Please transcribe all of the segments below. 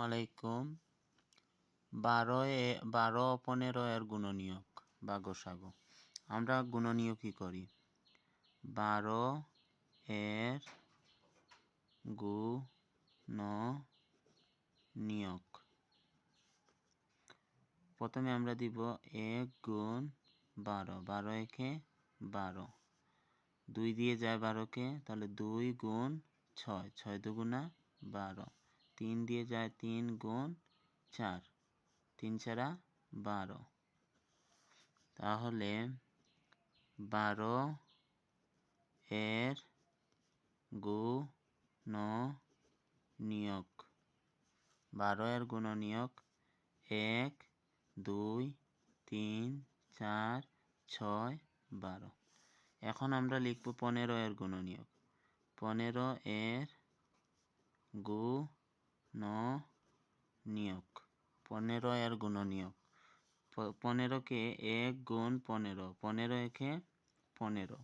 আলাইকুম। বারো এ বারো পনেরো এর গুণনীয়ক বা গোসাগু। আমরা গুণনীয় কী করি? বারো এর গু নিয়ক প্রথমে আমরা দিব এক গুণ বারো। বারো একে বারো। দুই দিয়ে যায় বারোকে, তাহলে দুই গুণ ছয়। ছয় দুগুণা বারো। তিন দিয়ে যায় তিন গুণ চার, তিন ছাড়া বারো। তাহলে বারো এর গু ন নিয়োগ বারো এর গুণ গুণনীয়ক এক, দুই, তিন, চার, ছয়, বারো। এখন আমরা লিখব পনেরো এর গুণনীয়ক। পনেরো এর গু ন নিয়োগ, পনেরো এর গুণনীয়ক। পনেরোকে এক গুণ পনেরো পনেরো একে পনেরো।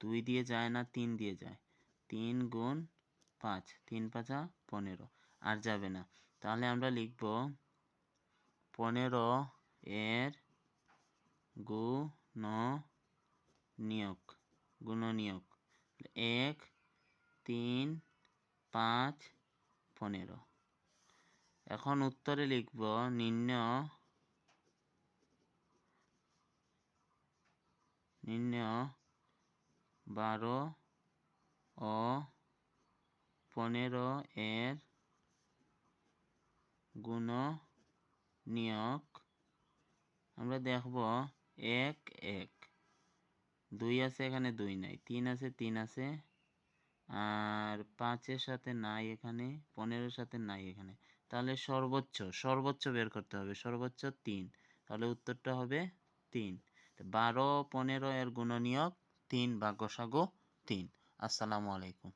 দুই দিয়ে যায় না, তিন দিয়ে যায়। তিন গুণ পাঁচ, তিন পাঁচা পনেরো। আর যাবে না। তাহলে আমরা লিখব পনেরো এর গু ন নিয়োগ গুণনীয়ক। এক, তিন, পাঁচ, পনেরো। এখন উত্তরে লিখব নিম্ন নিম্ন বারো ও পনেরো এর গুণ নিয়োগ আমরা দেখব এক এক। দুই আছে এখানে দুই নাই, তিন আছে তিন আছে, আর পাঁচের সাথে নাই এখানে, পনেরোর সাথে নাই এখানে। তাহলে সর্বোচ্চ সর্বোচ্চ বের করতে হবে, সর্বোচ্চ তিন। তাহলে উত্তরটা হবে তিন। বারো, পনেরো এর গুণনীয়ক তিন বা গোসাগো তিন। আসসালামু আলাইকুম।